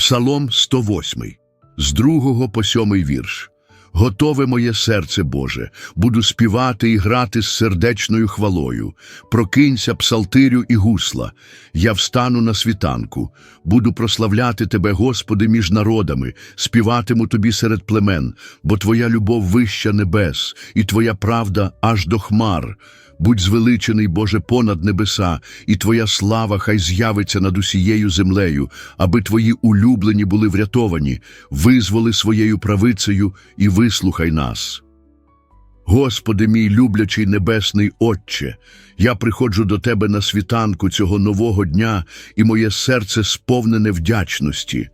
Псалом 108, з другого по сьомий вірш. Готове моє серце Боже, буду співати і грати з сердечною хвалою. Прокинься, псалтирю і гусла. Я встану на світанку, буду прославляти Тебе, Господи, між народами, співатиму Тобі серед племен, бо Твоя любов вища небес, і Твоя правда аж до хмар. Будь звеличений, Боже, понад небеса, і Твоя слава хай з'явиться над усією землею, аби Твої улюблені були врятовані, визволи своєю правицею і вислухай нас. Господи мій люблячий небесний Отче, я приходжу до Тебе на світанку цього нового дня, і моє серце сповнене вдячності.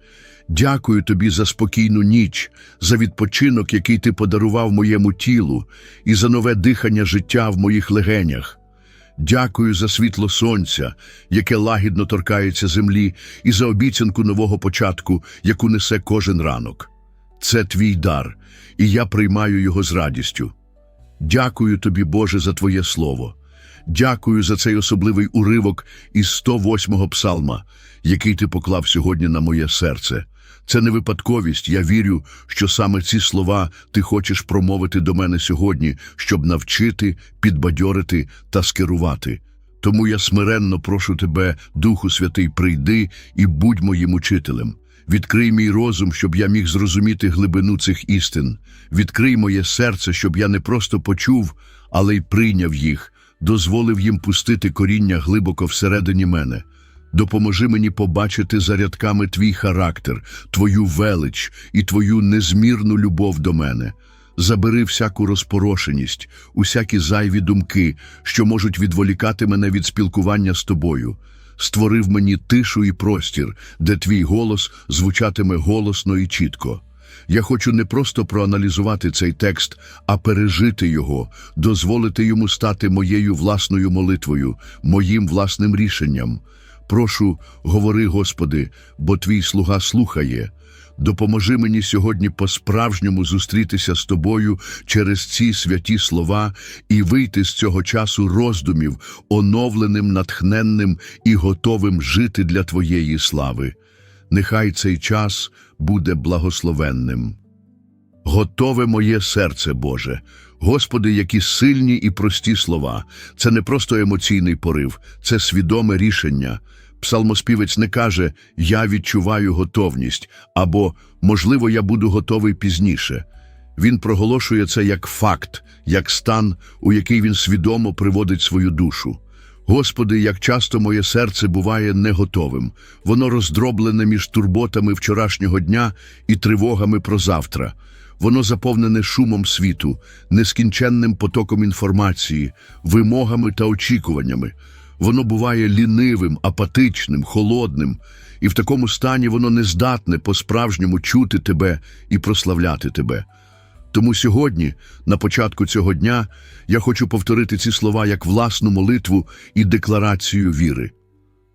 Дякую Тобі за спокійну ніч, за відпочинок, який Ти подарував моєму тілу, і за нове дихання життя в моїх легенях. Дякую за світло сонця, яке лагідно торкається землі, і за обіцянку нового початку, яку несе кожен ранок. Це твій дар, і я приймаю його з радістю. Дякую тобі, Боже, за Твоє Слово. Дякую за цей особливий уривок із 108-го псалма, який ти поклав сьогодні на моє серце. Це не випадковість. Я вірю, що саме ці слова ти хочеш промовити до мене сьогодні, щоб навчити, підбадьорити та скерувати. Тому я смиренно прошу тебе, Духу Святий, прийди і будь моїм учителем. Відкрий мій розум, щоб я міг зрозуміти глибину цих істин. Відкрий моє серце, щоб я не просто почув, але й прийняв їх, дозволив їм пустити коріння глибоко всередині мене. Допоможи мені побачити за рядками твій характер, твою велич і твою незмірну любов до мене. Забери всяку розпорошеність, усякі зайві думки, що можуть відволікати мене від спілкування з тобою. Створив мені тишу і простір, де твій голос звучатиме голосно і чітко. Я хочу не просто проаналізувати цей текст, а пережити його, дозволити йому стати моєю власною молитвою, моїм власним рішенням. Прошу, говори, Господи, бо твій слуга слухає. Допоможи мені сьогодні по-справжньому зустрітися з тобою через ці святі слова і вийти з цього часу роздумів, оновленим, натхненним і готовим жити для Твоєї слави. Нехай цей час буде благословенним. Готове моє серце, Боже. Господи, які сильні і прості слова. Це не просто емоційний порив, це свідоме рішення. Псалмоспівець не каже Я відчуваю готовність або можливо, я буду готовий пізніше. Він проголошує це як факт, як стан, у який він свідомо приводить свою душу. Господи, як часто моє серце буває не готовим, воно роздроблене між турботами вчорашнього дня і тривогами про завтра. Воно заповнене шумом світу, нескінченним потоком інформації, вимогами та очікуваннями. Воно буває лінивим, апатичним, холодним, і в такому стані воно не здатне по-справжньому чути тебе і прославляти тебе. Тому сьогодні, на початку цього дня, я хочу повторити ці слова як власну молитву і декларацію віри.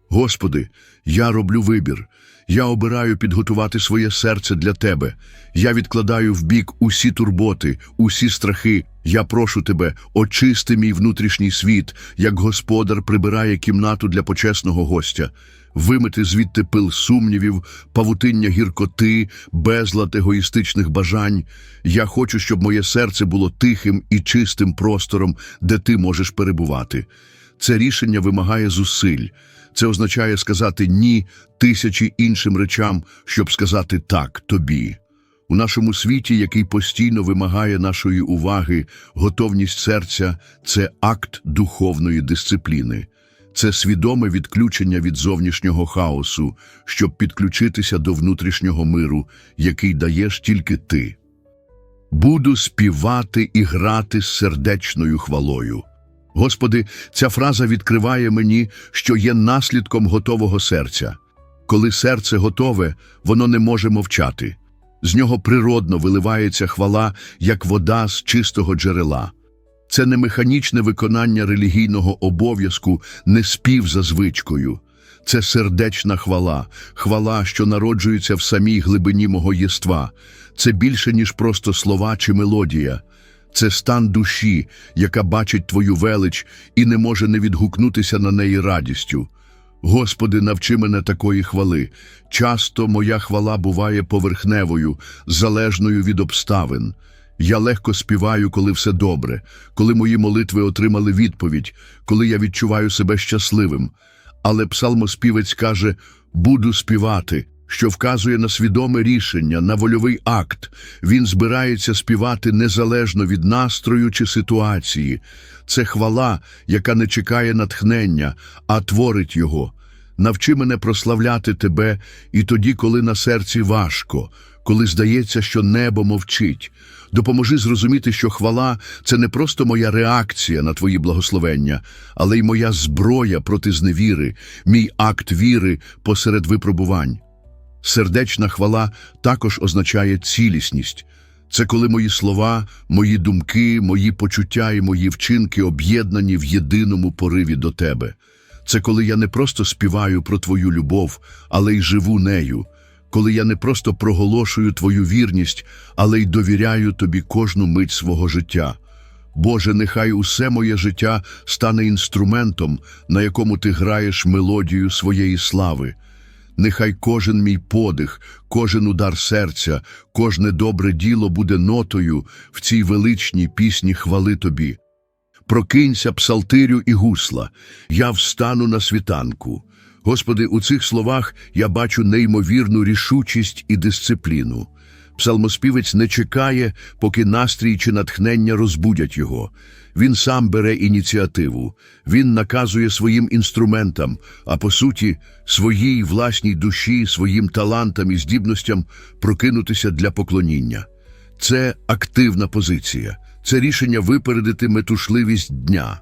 Господи, я роблю вибір. Я обираю підготувати своє серце для Тебе. Я відкладаю в бік усі турботи, усі страхи. Я прошу Тебе, очисти мій внутрішній світ, як господар прибирає кімнату для почесного гостя. Вимити звідти пил сумнівів, павутиння гіркоти, безлад егоїстичних бажань. Я хочу, щоб моє серце було тихим і чистим простором, де ти можеш перебувати. Це рішення вимагає зусиль. Це означає сказати ні тисячі іншим речам, щоб сказати так тобі. У нашому світі, який постійно вимагає нашої уваги, готовність серця це акт духовної дисципліни. Це свідоме відключення від зовнішнього хаосу, щоб підключитися до внутрішнього миру, який даєш тільки ти. Буду співати і грати з сердечною хвалою. Господи, ця фраза відкриває мені, що є наслідком готового серця. Коли серце готове, воно не може мовчати. З нього природно виливається хвала, як вода з чистого джерела. Це не механічне виконання релігійного обов'язку, не спів за звичкою. Це сердечна хвала, хвала, що народжується в самій глибині мого єства. Це більше, ніж просто слова чи мелодія. Це стан душі, яка бачить твою велич і не може не відгукнутися на неї радістю. Господи, навчи мене такої хвали. Часто моя хвала буває поверхневою, залежною від обставин. Я легко співаю, коли все добре, коли мої молитви отримали відповідь, коли я відчуваю себе щасливим. Але псалмоспівець каже «буду співати», що вказує на свідоме рішення, на вольовий акт. Він збирається співати незалежно від настрою чи ситуації. Це хвала, яка не чекає натхнення, а творить його. Навчи мене прославляти тебе і тоді, коли на серці важко, коли здається, що небо мовчить. Допоможи зрозуміти, що хвала це не просто моя реакція на твої благословення, але й моя зброя проти зневіри, мій акт віри посеред випробувань. Сердечна хвала також означає цілісність. Це коли мої слова, мої думки, мої почуття і мої вчинки об'єднані в єдиному пориві до тебе. Це коли я не просто співаю про твою любов, але й живу нею, коли я не просто проголошую твою вірність, але й довіряю тобі кожну мить свого життя. Боже, нехай усе моє життя стане інструментом, на якому ти граєш мелодію своєї слави. Нехай кожен мій подих, кожен удар серця, кожне добре діло буде нотою в цій величній пісні хвали тобі. Прокинься, псалтирю і гусла, я встану на світанку. Господи, у цих словах я бачу неймовірну рішучість і дисципліну. Псалмоспівець не чекає, поки настрій чи натхнення розбудять його. Він сам бере ініціативу, він наказує своїм інструментам, а по суті, своїй власній душі, своїм талантам і здібностям прокинутися для поклоніння. Це активна позиція, це рішення випередити метушливість дня.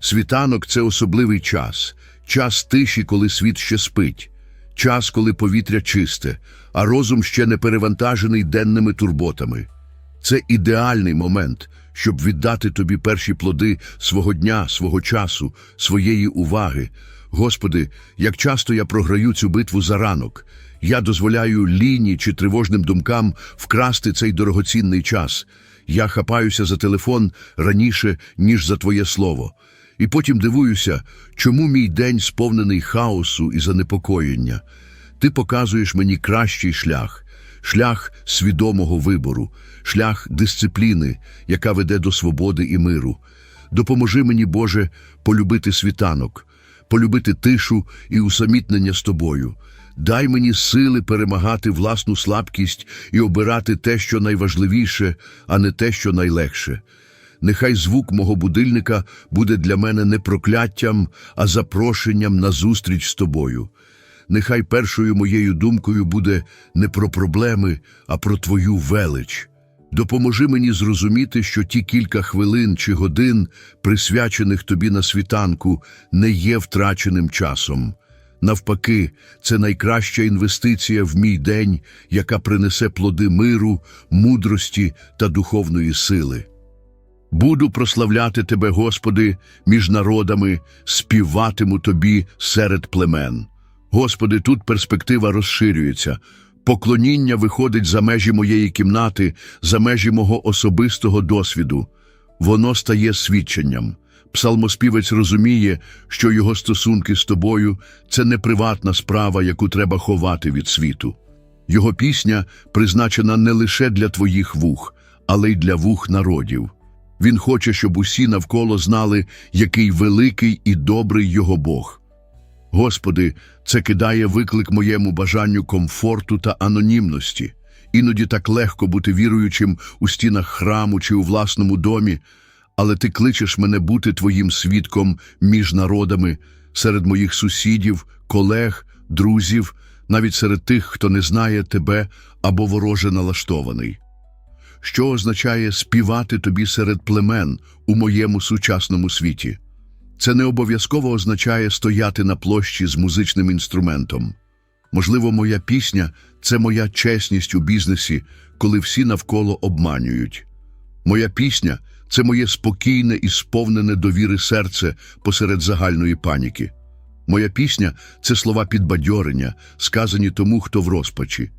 Світанок це особливий час, час тиші, коли світ ще спить, час, коли повітря чисте, а розум ще не перевантажений денними турботами. Це ідеальний момент, щоб віддати тобі перші плоди свого дня, свого часу, своєї уваги. Господи, як часто я програю цю битву за ранок, я дозволяю ліні чи тривожним думкам вкрасти цей дорогоцінний час. Я хапаюся за телефон раніше, ніж за Твоє слово. І потім дивуюся, чому мій день сповнений хаосу і занепокоєння. Ти показуєш мені кращий шлях, шлях свідомого вибору, шлях дисципліни, яка веде до свободи і миру. Допоможи мені, Боже, полюбити світанок, полюбити тишу і усамітнення з тобою. Дай мені сили перемагати власну слабкість і обирати те, що найважливіше, а не те, що найлегше. Нехай звук мого будильника буде для мене не прокляттям, а запрошенням на зустріч з тобою. Нехай першою моєю думкою буде не про проблеми, а про твою велич. Допоможи мені зрозуміти, що ті кілька хвилин чи годин, присвячених тобі на світанку, не є втраченим часом. Навпаки, це найкраща інвестиція в мій день, яка принесе плоди миру, мудрості та духовної сили. Буду прославляти Тебе, Господи, між народами, співатиму Тобі серед племен. Господи, тут перспектива розширюється. Поклоніння виходить за межі моєї кімнати, за межі мого особистого досвіду. Воно стає свідченням. Псалмоспівець розуміє, що його стосунки з тобою це не приватна справа, яку треба ховати від світу. Його пісня призначена не лише для твоїх вух, але й для вух народів. Він хоче, щоб усі навколо знали, який великий і добрий його Бог. Господи, це кидає виклик моєму бажанню комфорту та анонімності. Іноді так легко бути віруючим у стінах храму чи у власному домі, але ти кличеш мене бути твоїм свідком між народами, серед моїх сусідів, колег, друзів, навіть серед тих, хто не знає тебе або вороже налаштований. Що означає співати тобі серед племен у моєму сучасному світі? Це не обов'язково означає стояти на площі з музичним інструментом. Можливо, моя пісня це моя чесність у бізнесі, коли всі навколо обманюють. Моя пісня це моє спокійне і сповнене довіри серце посеред загальної паніки. Моя пісня це слова підбадьорення, сказані тому, хто в розпачі.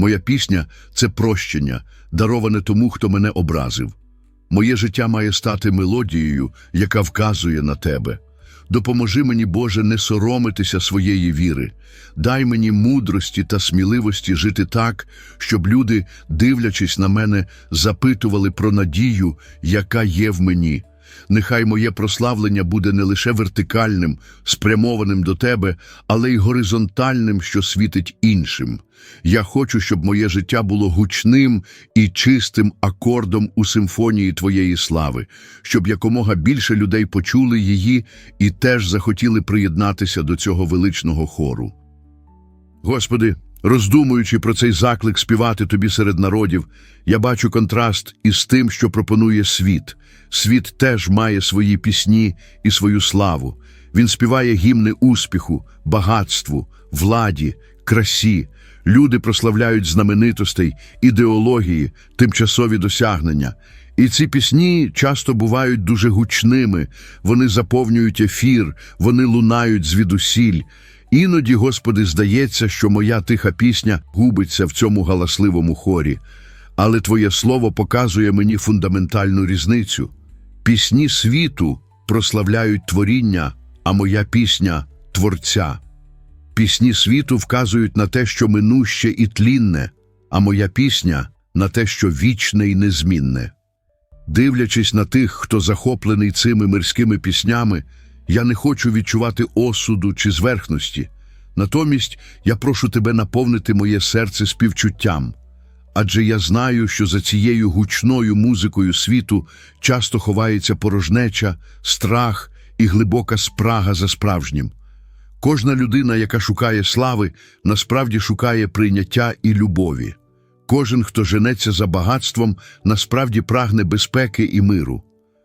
Моя пісня це прощення, дароване тому, хто мене образив. Моє життя має стати мелодією, яка вказує на тебе. Допоможи мені, Боже, не соромитися своєї віри. Дай мені мудрості та сміливості жити так, щоб люди, дивлячись на мене, запитували про надію, яка є в мені. Нехай моє прославлення буде не лише вертикальним, спрямованим до тебе, але й горизонтальним, що світить іншим. Я хочу, щоб моє життя було гучним і чистим акордом у симфонії Твоєї слави, щоб якомога більше людей почули її і теж захотіли приєднатися до цього величного хору. Господи, роздумуючи про цей заклик співати тобі серед народів, я бачу контраст із тим, що пропонує світ. Світ теж має свої пісні і свою славу. Він співає гімни успіху, багатству, владі, красі. Люди прославляють знаменитостей, ідеології, тимчасові досягнення. І ці пісні часто бувають дуже гучними, вони заповнюють ефір, вони лунають звідусіль. Іноді, Господи, здається, що моя тиха пісня губиться в цьому галасливому хорі, але Твоє слово показує мені фундаментальну різницю. Пісні світу прославляють творіння, а моя пісня Творця. Пісні світу вказують на те, що минуще і тлінне, а моя пісня на те, що вічне і незмінне. Дивлячись на тих, хто захоплений цими мирськими піснями, я не хочу відчувати осуду чи зверхності. Натомість я прошу тебе наповнити моє серце співчуттям, адже я знаю, що за цією гучною музикою світу часто ховається порожнеча, страх і глибока спрага за справжнім. Кожна людина, яка шукає слави, насправді шукає прийняття і любові. Кожен, хто женеться за багатством, насправді прагне безпеки і миру.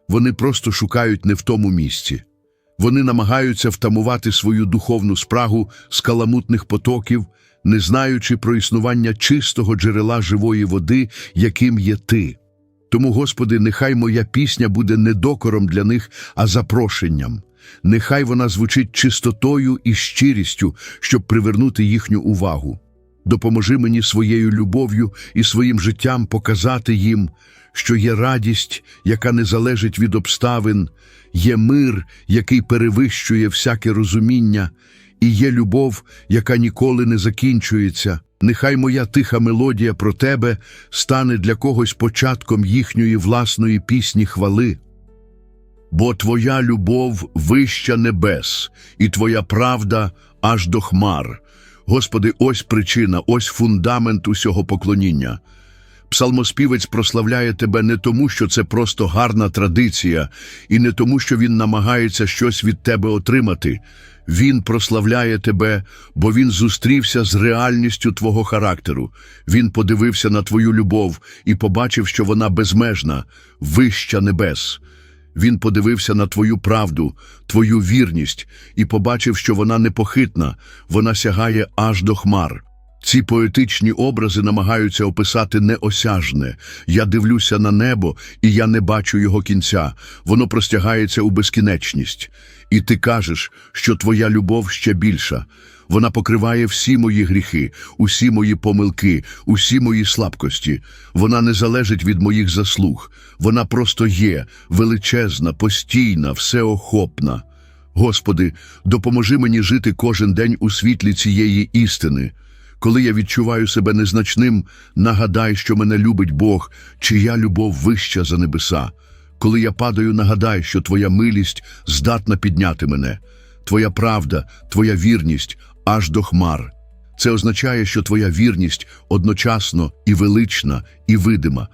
Вони просто шукають не в тому місці. Вони намагаються втамувати свою духовну спрагу з каламутних потоків, не знаючи про існування чистого джерела живої води, яким є ти. Тому, Господи, нехай моя пісня буде не докором для них, а запрошенням. Нехай вона звучить чистотою і щирістю, щоб привернути їхню увагу. Допоможи мені своєю любов'ю і своїм життям показати їм, що є радість, яка не залежить від обставин, є мир, який перевищує всяке розуміння, і є любов, яка ніколи не закінчується. Нехай моя тиха мелодія про тебе стане для когось початком їхньої власної пісні хвали. Бо твоя любов вища небес, і твоя правда аж до хмар. Господи, ось причина, ось фундамент усього поклоніння. Псалмоспівець прославляє тебе не тому, що це просто гарна традиція, і не тому, що він намагається щось від тебе отримати. Він прославляє тебе, бо він зустрівся з реальністю твого характеру. Він подивився на твою любов і побачив, що вона безмежна, вища небес. Він подивився на твою правду, твою вірність і побачив, що вона непохитна, вона сягає аж до хмар. Ці поетичні образи намагаються описати неосяжне. Я дивлюся на небо, і я не бачу його кінця. Воно простягається у безкінечність. І ти кажеш, що твоя любов ще більша. Вона покриває всі мої гріхи, усі мої помилки, усі мої слабкості. Вона не залежить від моїх заслуг. Вона просто є, величезна, постійна, всеохопна. Господи, допоможи мені жити кожен день у світлі цієї істини. Коли я відчуваю себе незначним, нагадай, що мене любить Бог, чия любов вища за небеса. Коли я падаю, нагадай, що Твоя милість здатна підняти мене, Твоя правда, Твоя вірність аж до хмар. Це означає, що Твоя вірність одночасно і велична, і видима.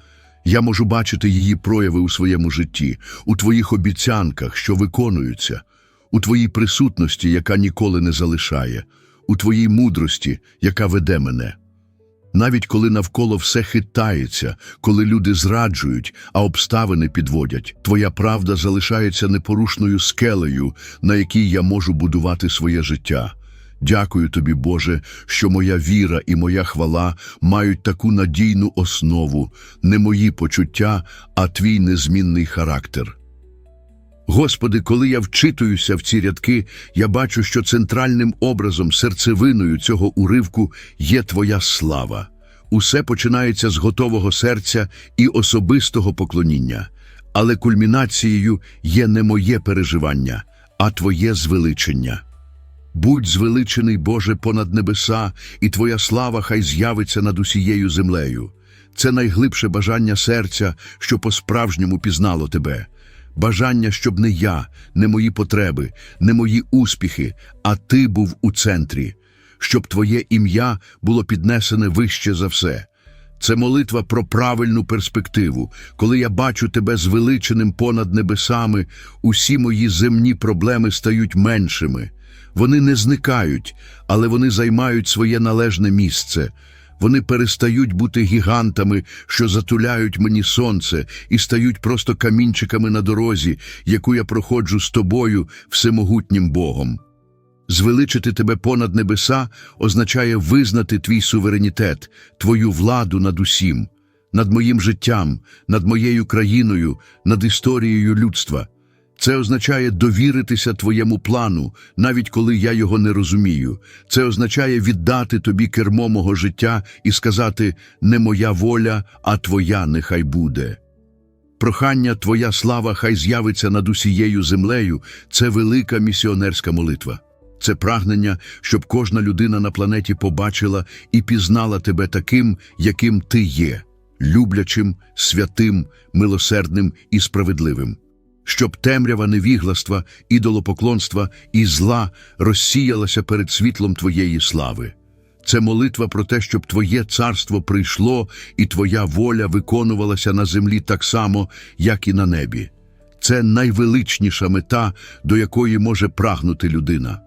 Я можу бачити її прояви у своєму житті, у Твоїх обіцянках, що виконуються, у Твоїй присутності, яка ніколи не залишає, у Твоїй мудрості, яка веде мене. Навіть коли навколо все хитається, коли люди зраджують, а обставини підводять, Твоя правда залишається непорушною скелею, на якій я можу будувати своє життя. Дякую тобі, Боже, що моя віра і моя хвала мають таку надійну основу, не мої почуття, а твій незмінний характер. Господи, коли я вчитуюся в ці рядки, я бачу, що центральним образом, серцевиною цього уривку є Твоя слава. Усе починається з готового серця і особистого поклоніння, але кульмінацією є не моє переживання, а Твоє звеличення. Будь звеличений, Боже, понад небеса, і Твоя слава хай з'явиться над усією землею. Це найглибше бажання серця, що по-справжньому пізнало Тебе. Бажання, щоб не я, не мої потреби, не мої успіхи, а Ти був у центрі, щоб Твоє ім'я було піднесене вище за все. Це молитва про правильну перспективу. Коли я бачу тебе звеличеним понад небесами, усі мої земні проблеми стають меншими. Вони не зникають, але вони займають своє належне місце. Вони перестають бути гігантами, що затуляють мені сонце, і стають просто камінчиками на дорозі, яку я проходжу з тобою, всемогутнім Богом. Звеличити тебе понад небеса означає визнати твій суверенітет, твою владу над усім, над моїм життям, над моєю країною, над історією людства. Це означає довіритися твоєму плану, навіть коли я його не розумію. Це означає віддати тобі кермо мого життя і сказати «Не моя воля, а твоя нехай буде». Прохання Твоя слава хай з'явиться над усією землею це велика місіонерська молитва. Це прагнення, щоб кожна людина на планеті побачила і пізнала тебе таким, яким ти є, люблячим, святим, милосердним і справедливим. Щоб темрява невігластва, ідолопоклонства і зла розсіялася перед світлом Твоєї слави. Це молитва про те, щоб Твоє царство прийшло і Твоя воля виконувалася на землі так само, як і на небі. Це найвеличніша мета, до якої може прагнути людина.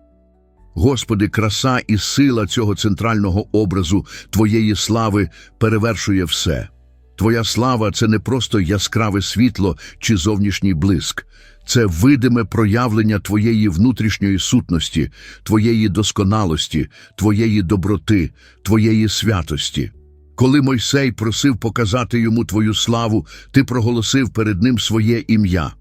Господи, краса і сила цього центрального образу Твоєї слави перевершує все. Твоя слава це не просто яскраве світло чи зовнішній блиск, це видиме проявлення Твоєї внутрішньої сутності, Твоєї досконалості, Твоєї доброти, Твоєї святості. Коли Мойсей просив показати йому Твою славу, Ти проголосив перед ним своє ім'я.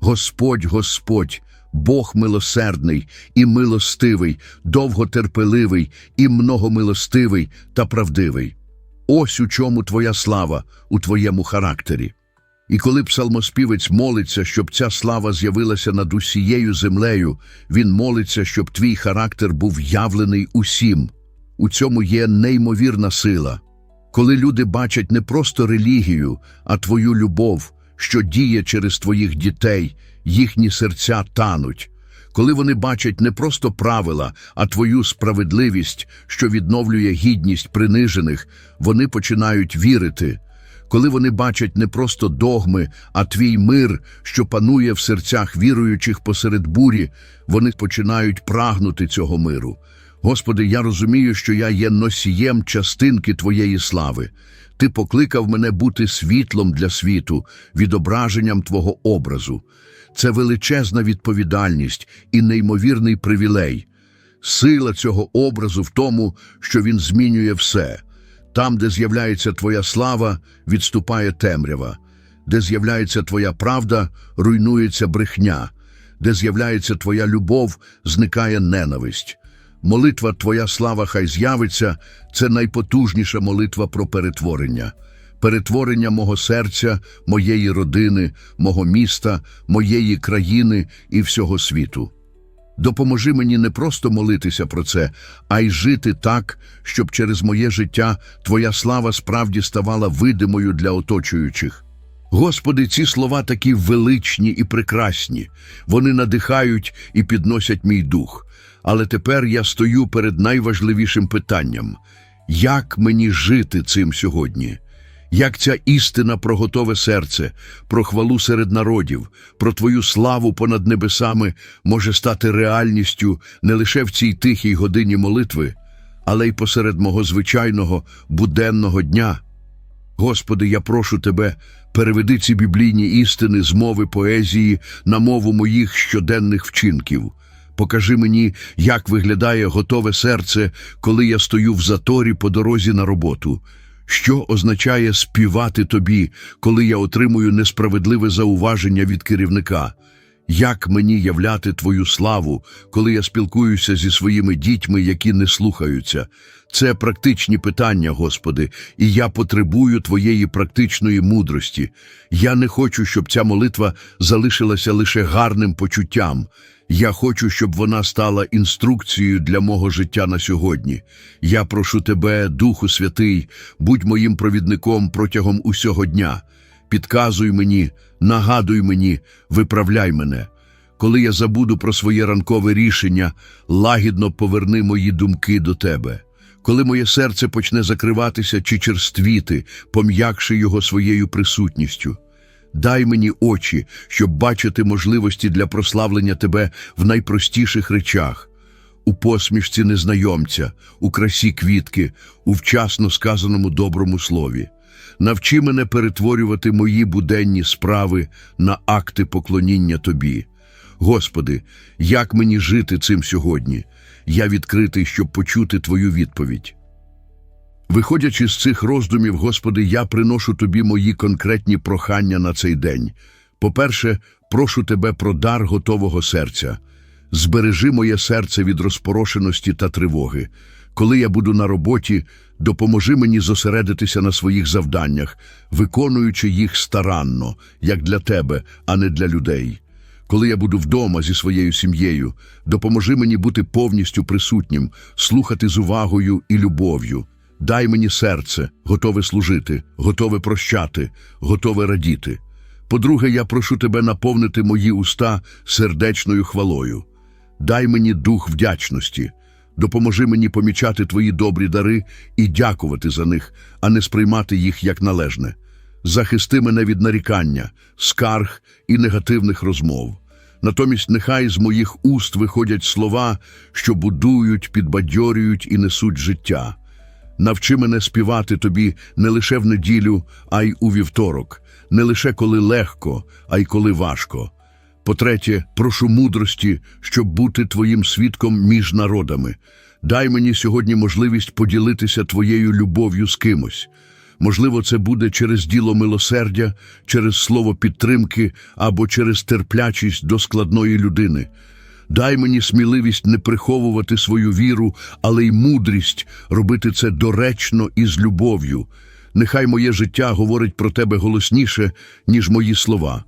Господь, Господь, Бог милосердний і милостивий, довготерпеливий і многомилостивий та правдивий. Ось у чому твоя слава у твоєму характері. І коли псалмоспівець молиться, щоб ця слава з'явилася над усією землею, він молиться, щоб твій характер був явлений усім. У цьому є неймовірна сила. Коли люди бачать не просто релігію, а твою любов, що діє через твоїх дітей, їхні серця тануть. Коли вони бачать не просто правила, а твою справедливість, що відновлює гідність принижених, вони починають вірити. Коли вони бачать не просто догми, а твій мир, що панує в серцях віруючих посеред бурі, вони починають прагнути цього миру. Господи, я розумію, що я є носієм частинки Твоєї слави. Ти покликав мене бути світлом для світу, відображенням Твого образу. Це величезна відповідальність і неймовірний привілей. Сила цього образу в тому, що він змінює все. Там, де з'являється Твоя слава, відступає темрява, де з'являється Твоя правда, руйнується брехня, де з'являється Твоя любов, зникає ненависть. Молитва Твоя слава хай з'явиться це найпотужніша молитва про перетворення, перетворення мого серця, моєї родини, мого міста, моєї країни і всього світу. Допоможи мені не просто молитися про це, а й жити так, щоб через моє життя Твоя слава справді ставала видимою для оточуючих. Господи, ці слова такі величні і прекрасні, вони надихають і підносять мій дух. Але тепер я стою перед найважливішим питанням як мені жити цим сьогодні? Як ця істина про готове серце, про хвалу серед народів, про Твою славу понад небесами може стати реальністю не лише в цій тихій годині молитви, але й посеред мого звичайного буденного дня? Господи, я прошу Тебе, переведи ці біблійні істини з мови поезії на мову моїх щоденних вчинків. Покажи мені, як виглядає готове серце, коли я стою в заторі по дорозі на роботу. Що означає співати тобі, коли я отримую несправедливе зауваження від керівника? Як мені являти Твою славу, коли я спілкуюся зі своїми дітьми, які не слухаються? Це практичні питання, Господи, і я потребую Твоєї практичної мудрості. Я не хочу, щоб ця молитва залишилася лише гарним почуттям. Я хочу, щоб вона стала інструкцією для мого життя на сьогодні. Я прошу тебе, Духу Святий, будь моїм провідником протягом усього дня. Підказуй мені, нагадуй мені, виправляй мене. Коли я забуду про своє ранкове рішення, лагідно поверни мої думки до тебе. Коли моє серце почне закриватися чи черствіти, пом'якши його своєю присутністю. Дай мені очі, щоб бачити можливості для прославлення тебе в найпростіших речах, у посмішці незнайомця, у красі квітки, у вчасно сказаному доброму слові. Навчи мене перетворювати мої буденні справи на акти поклоніння Тобі. Господи, як мені жити цим сьогодні? Я відкритий, щоб почути Твою відповідь. Виходячи з цих роздумів, Господи, я приношу Тобі мої конкретні прохання на цей день. По-перше, прошу Тебе про дар готового серця. Збережи моє серце від розпорошеності та тривоги. Коли я буду на роботі, допоможи мені зосередитися на своїх завданнях, виконуючи їх старанно, як для Тебе, а не для людей. Коли я буду вдома зі своєю сім'єю, допоможи мені бути повністю присутнім, слухати з увагою і любов'ю. Дай мені серце, готове служити, готове прощати, готове радіти. По-друге, я прошу тебе наповнити мої уста сердечною хвалою. Дай мені дух вдячності, допоможи мені помічати твої добрі дари і дякувати за них, а не сприймати їх як належне. Захисти мене від нарікання, скарг і негативних розмов. Натомість нехай з моїх уст виходять слова, що будують, підбадьорюють і несуть життя. Навчи мене співати тобі не лише в неділю, а й у вівторок, не лише коли легко, а й коли важко. По-третє, прошу мудрості, щоб бути твоїм свідком між народами. Дай мені сьогодні можливість поділитися твоєю любов'ю з кимось. Можливо, це буде через діло милосердя, через слово підтримки або через терплячість до складної людини. Дай мені сміливість не приховувати свою віру, але й мудрість робити це доречно і з любов'ю. Нехай моє життя говорить про тебе голосніше, ніж мої слова.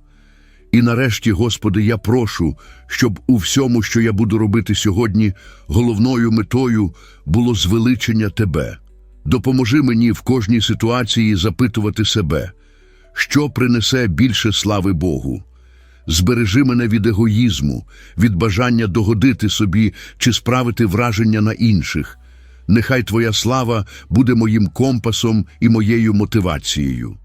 І нарешті, Господи, я прошу, щоб у всьому, що я буду робити сьогодні, головною метою було звеличення Тебе. Допоможи мені в кожній ситуації запитувати себе, що принесе більше слави Богу. Збережи мене від егоїзму, від бажання догодити собі чи справити враження на інших. Нехай Твоя слава буде моїм компасом і моєю мотивацією.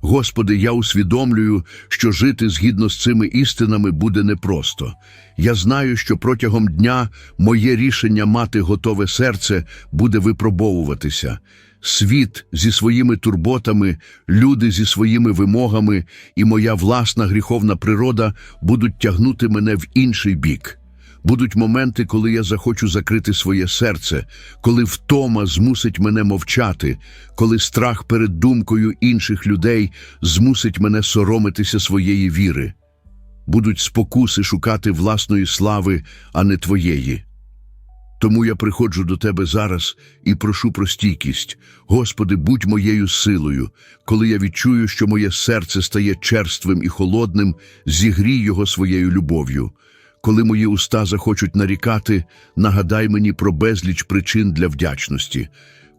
Господи, я усвідомлюю, що жити згідно з цими істинами буде непросто. Я знаю, що протягом дня моє рішення мати готове серце буде випробовуватися. Світ зі своїми турботами, люди зі своїми вимогами і моя власна гріховна природа будуть тягнути мене в інший бік. Будуть моменти, коли я захочу закрити своє серце, коли втома змусить мене мовчати, коли страх перед думкою інших людей змусить мене соромитися своєї віри. Будуть спокуси шукати власної слави, а не твоєї. Тому я приходжу до тебе зараз і прошу про стійкість. Господи, будь моєю силою. Коли я відчую, що моє серце стає черствим і холодним, зігрій його своєю любов'ю. Коли мої уста захочуть нарікати, нагадай мені про безліч причин для вдячності.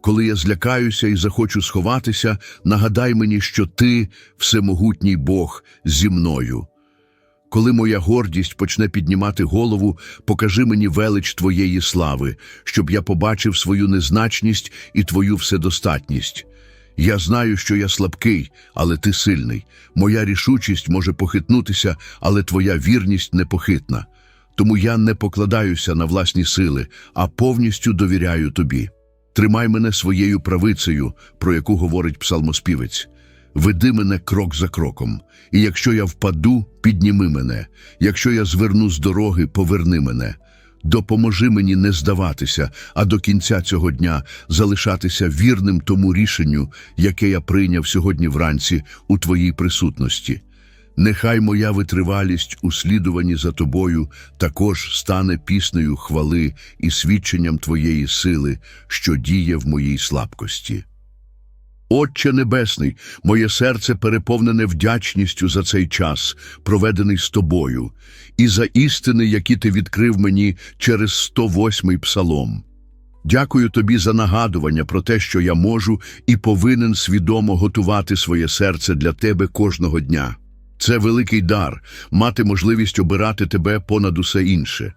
Коли я злякаюся і захочу сховатися, нагадай мені, що ти, всемогутній Бог, зі мною. Коли моя гордість почне піднімати голову, покажи мені велич Твоєї слави, щоб я побачив свою незначність і Твою вседостатність. Я знаю, що я слабкий, але ти сильний. Моя рішучість може похитнутися, але Твоя вірність непохитна. Тому я не покладаюся на власні сили, а повністю довіряю Тобі. Тримай мене своєю правицею, про яку говорить псалмоспівець. Веди мене крок за кроком, і якщо я впаду, підніми мене, якщо я зверну з дороги, поверни мене. Допоможи мені не здаватися, а до кінця цього дня залишатися вірним тому рішенню, яке я прийняв сьогодні вранці у Твоїй присутності. Нехай моя витривалість у слідуванні за тобою також стане піснею хвали і свідченням Твоєї сили, що діє в моїй слабкості. Отче Небесний, моє серце переповнене вдячністю за цей час, проведений з тобою, і за істини, які ти відкрив мені через 108-й псалом. Дякую тобі за нагадування про те, що я можу і повинен свідомо готувати своє серце для тебе кожного дня. Це великий дар мати можливість обирати тебе понад усе інше.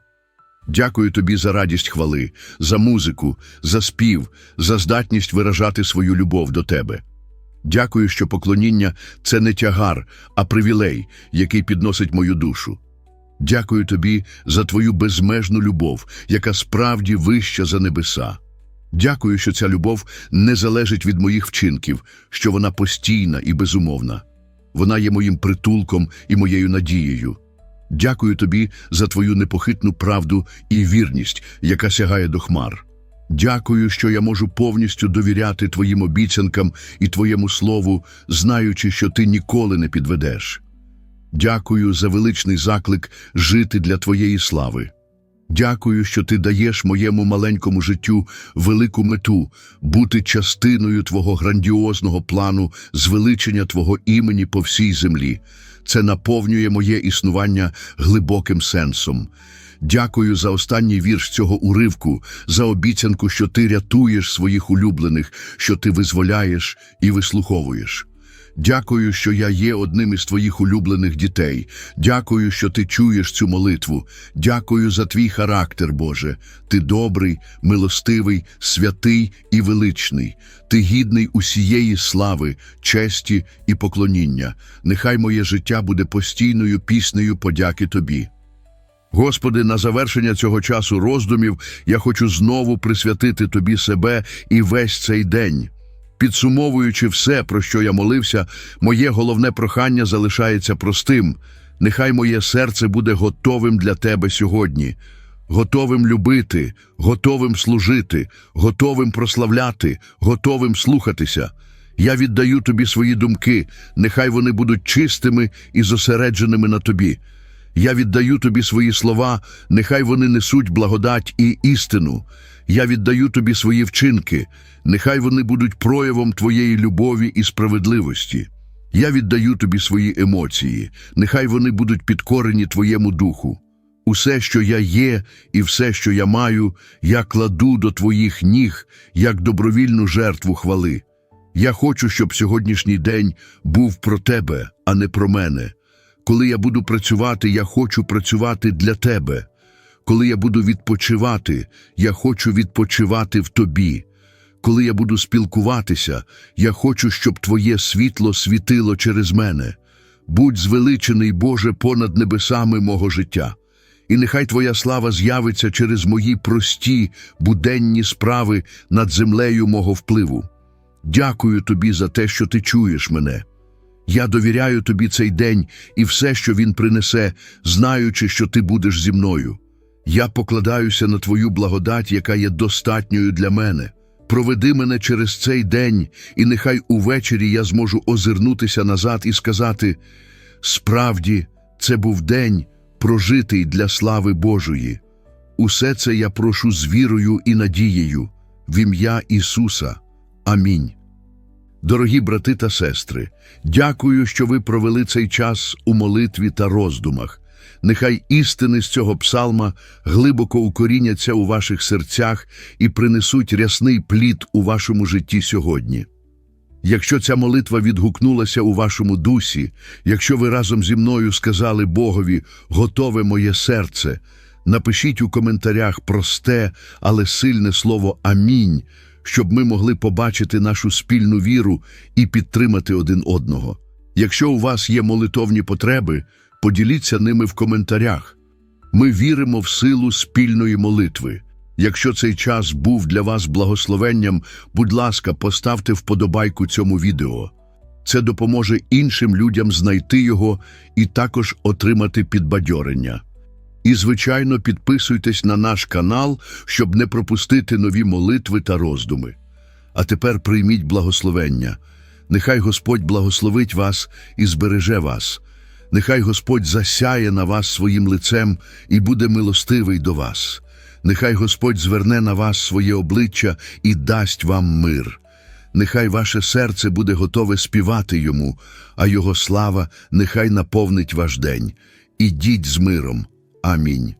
Дякую тобі за радість хвали, за музику, за спів, за здатність виражати свою любов до тебе. Дякую, що поклоніння це не тягар, а привілей, який підносить мою душу. Дякую тобі за твою безмежну любов, яка справді вища за небеса. Дякую, що ця любов не залежить від моїх вчинків, що вона постійна і безумовна. Вона є моїм притулком і моєю надією. Дякую тобі за твою непохитну правду і вірність, яка сягає до хмар. Дякую, що я можу повністю довіряти твоїм обіцянкам і твоєму слову, знаючи, що ти ніколи не підведеш. Дякую за величний заклик жити для твоєї слави. Дякую, що ти даєш моєму маленькому життю велику мету бути частиною твого грандіозного плану звеличення твого імені по всій землі. Це наповнює моє існування глибоким сенсом. Дякую за останній вірш цього уривку, за обіцянку, що ти рятуєш своїх улюблених, що ти визволяєш і вислуховуєш. Дякую, що я є одним із твоїх улюблених дітей. Дякую, що ти чуєш цю молитву. Дякую за твій характер, Боже. Ти добрий, милостивий, святий і величний. Ти гідний усієї слави, честі і поклоніння. Нехай моє життя буде постійною піснею подяки Тобі. Господи, на завершення цього часу роздумів я хочу знову присвятити Тобі себе і весь цей день. Підсумовуючи все, про що я молився, моє головне прохання залишається простим. Нехай моє серце буде готовим для Тебе сьогодні, готовим любити, готовим служити, готовим прославляти, готовим слухатися. Я віддаю Тобі свої думки, нехай вони будуть чистими і зосередженими на Тобі. Я віддаю тобі свої слова, нехай вони несуть благодать і істину. Я віддаю тобі свої вчинки, нехай вони будуть проявом твоєї любові і справедливості. Я віддаю тобі свої емоції, нехай вони будуть підкорені твоєму духу. Усе, що я є, і все, що я маю, я кладу до твоїх ніг, як добровільну жертву хвали. Я хочу, щоб сьогоднішній день був про тебе, а не про мене. Коли я буду працювати, я хочу працювати для тебе. Коли я буду відпочивати, я хочу відпочивати в тобі. Коли я буду спілкуватися, я хочу, щоб Твоє світло світило через мене. Будь звеличений, Боже, понад небесами мого життя. І нехай Твоя слава з'явиться через мої прості, буденні справи над землею мого впливу. Дякую Тобі за те, що Ти чуєш мене. Я довіряю тобі цей день і все, що він принесе, знаючи, що ти будеш зі мною. Я покладаюся на твою благодать, яка є достатньою для мене. Проведи мене через цей день, і нехай увечері я зможу озирнутися назад і сказати: справді, це був день, прожитий для слави Божої. Усе це я прошу з вірою і надією, в ім'я Ісуса. Амінь. Дорогі брати та сестри, дякую, що ви провели цей час у молитві та роздумах. Нехай істини з цього псалма глибоко укоріняться у ваших серцях і принесуть рясний плід у вашому житті сьогодні. Якщо ця молитва відгукнулася у вашому дусі, якщо ви разом зі мною сказали Богові готове моє серце, напишіть у коментарях просте, але сильне слово Амінь щоб ми могли побачити нашу спільну віру і підтримати один одного. Якщо у вас є молитовні потреби, поділіться ними в коментарях. Ми віримо в силу спільної молитви. Якщо цей час був для вас благословенням, будь ласка, поставте вподобайку цьому відео. Це допоможе іншим людям знайти його і також отримати підбадьорення. І, звичайно, підписуйтесь на наш канал, щоб не пропустити нові молитви та роздуми. А тепер прийміть благословення. Нехай Господь благословить вас і збереже вас. Нехай Господь засяє на вас своїм лицем і буде милостивий до вас. Нехай Господь зверне на вас своє обличчя і дасть вам мир. Нехай ваше серце буде готове співати йому, а його слава нехай наповнить ваш день. Ідіть з миром. Амінь.